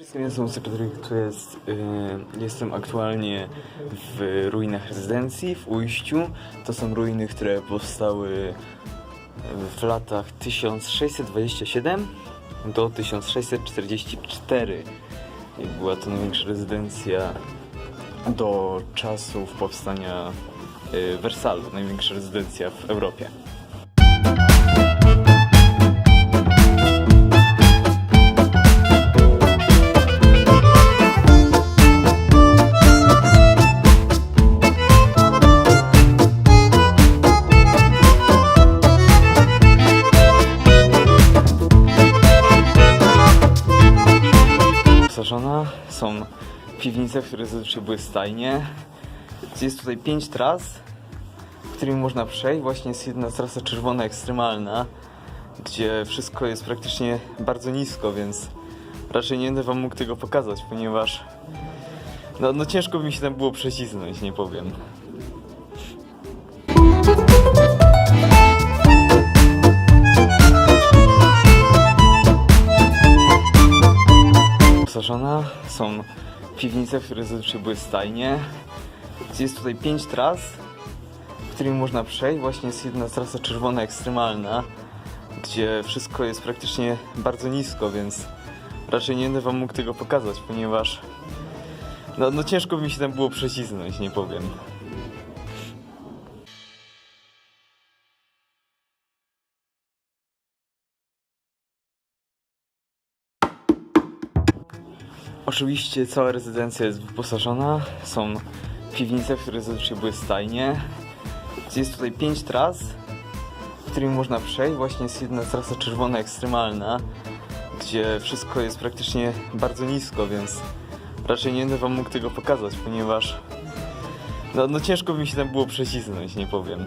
Wszystkim jestem Cypryk, to jest, y, jestem aktualnie w ruinach rezydencji w Ujściu. To są ruiny, które powstały w latach 1627 do 1644. I Była to największa rezydencja do czasów powstania y, Wersalu, największa rezydencja w Europie. Są piwnice, które zazwyczaj były stajnie. Jest tutaj pięć tras, którymi można przejść. Właśnie jest jedna trasa czerwona ekstremalna, gdzie wszystko jest praktycznie bardzo nisko, więc raczej nie będę wam mógł tego pokazać, ponieważ no, no ciężko by mi się tam było przecisnąć, nie powiem. Wyposażona są piwnice, które zazwyczaj były stajnie. Jest tutaj pięć tras, którymi można przejść. Właśnie jest jedna trasa czerwona ekstremalna, gdzie wszystko jest praktycznie bardzo nisko, więc raczej nie będę wam mógł tego pokazać, ponieważ no, no ciężko mi się tam było przecisnąć, nie powiem. Oczywiście cała rezydencja jest wyposażona. Są piwnice, które zazwyczaj były stajnie. Jest tutaj pięć tras, którymi można przejść. Właśnie jest jedna trasa czerwona ekstremalna, gdzie wszystko jest praktycznie bardzo nisko, więc raczej nie będę wam mógł tego pokazać, ponieważ no, no ciężko by mi się tam było przecisnąć, nie powiem.